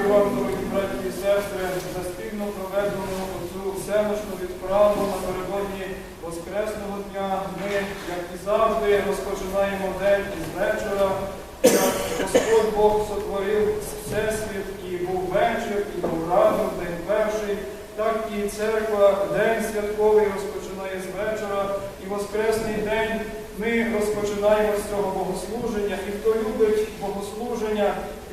Дякую вам, дорогі браті і сестри, за спільно проведену оцю селищну відправу напередодні Воскресного дня. Ми, як і завжди, розпочинаємо день із вечора. Як Господь Бог сотворив Всесвіт і був вечір, і був ранок, день перший, так і церква, день святковий розпочинає з вечора. І Воскресний день ми розпочинаємо з цього богослуження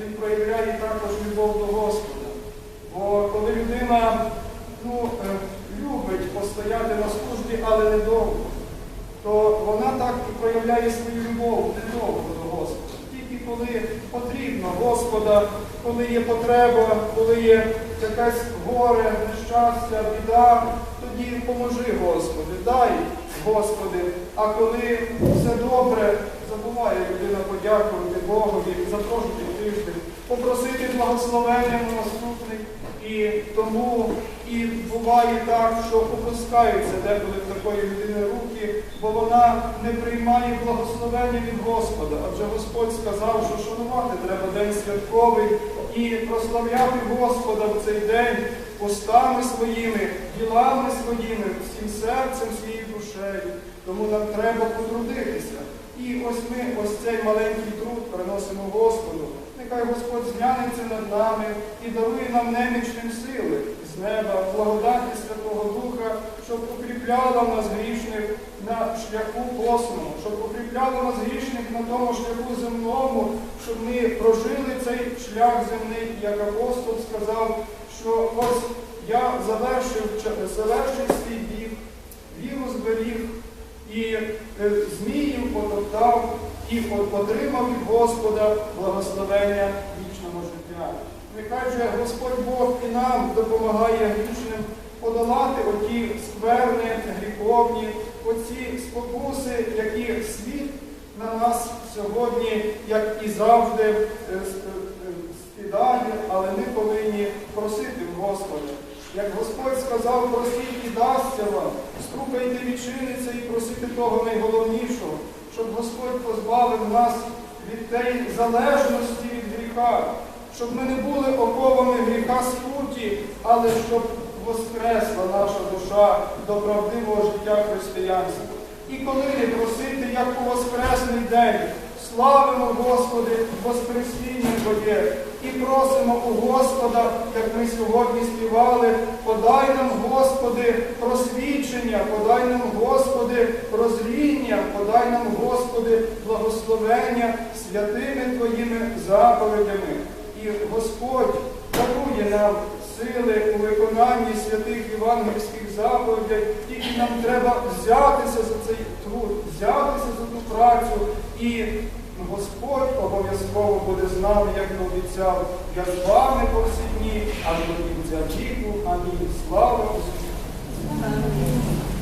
він проявляє також любов до Господа. Бо коли людина ну, е, любить постояти на службі, але недовго, то вона так і проявляє свою любов недовго до Господа. Тільки коли потрібно Господа, коли є потреба, коли є якесь горе, нещастя, біда, тоді поможи Господи, дай Господи. А коли все добре, забуває людина подякувати Богові, запрошувати тиждень, попросити благословення на наступний. І тому і буває так, що опускаються деколи в такої людини руки, бо вона не приймає благословення від Господа. Адже Господь сказав, що шанувати треба день святковий і прославляти Господа в цей день устами своїми, ділами своїми, всім серцем, своєю душею. Тому нам треба потрудитися. І ось ми ось цей маленький труд приносимо Господу. Нехай Господь зглянеться над нами і дарує нам немічним сили з неба, благодаті Святого Духа, щоб укріпляла нас грішних на шляху посному, щоб укріпляла нас грішних на тому шляху земному, щоб ми прожили цей шлях земний, як апостол сказав, що ось я завершив, завершив свій і отримав від Господа благословення вічного життя. Нехай же Господь Бог і нам допомагає грішним подолати оті скверни, гріховні, оці спокуси, які світ на нас сьогодні, як і завжди, е, е, скидає, але ми повинні просити в Господа. Як Господь сказав, просіть і дасться вам, стукайте відчиниться і просити того найголовнішого, щоб Господь позбавив нас від тієї залежності від гріха, щоб ми не були оковами гріха скруті, але щоб воскресла наша душа до правдивого життя християнства. І коли просити, як у Воскресний день, славимо Господи, Воскресіння Твоє, і просимо у Господа, як ми сьогодні співали, подай нам, Господи, просвідчення, подай нам, Господи, прозріння, подай нам, Господи, благословення святими Твоїми заповідями. І Господь дарує нам сили у виконанні святих євангельських заповідей, тільки нам треба взятися за цей труд, взятися за ту працю. І Господь обов'язково буде з нами, як і обіцяв, я з вами по всі дні, аж до кінця віку. Амінь. Слава! Амінь.